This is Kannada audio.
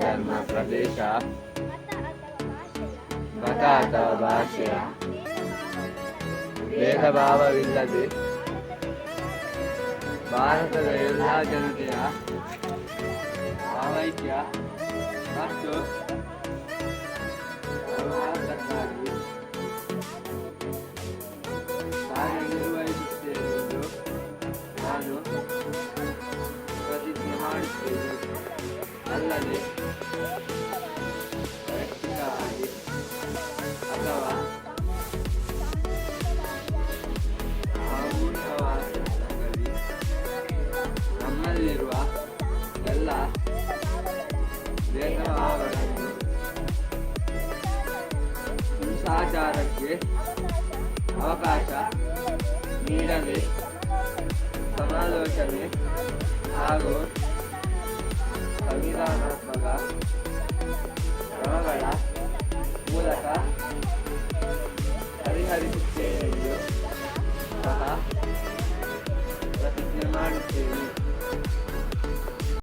ಧರ್ಮ ಪ್ರದೇಶ ಮತ ಅಥವಾ ಭಾಷೆಯ ಮತ ಅಥವಾ ಭಾಷೆಯ ಭೇದ ಭಾವವಿಲ್ಲದೆ ಭಾರತದ ಎಲ್ಲ ಜನತೆಯ ಭಾವೈಕ್ಯ ಮತ್ತು ಸರ್ಕಾರಕ್ಕಾಗಿ ಕಾರ್ಯನಿರ್ವಹಿಸುತ್ತೇನೆ ಎಂದು ನಾನು ಪ್ರತಿಜ್ಞೆ ಮಾಡುತ್ತೇನೆ ಅಲ್ಲದೆ ಹಿಂಸಾಚಾರಕ್ಕೆ ಅವಕಾಶ ನೀಡದೆ ಸಮಾಲೋಚನೆ ಹಾಗೂ ಸಂವಿಧಾನಾತ್ಮಕ ಹರಿಹರಿಸುತ್ತೇನೆಂದು ಸಹ ಪ್ರತಿಜ್ಞೆ ಮಾಡುತ್ತೇವೆ.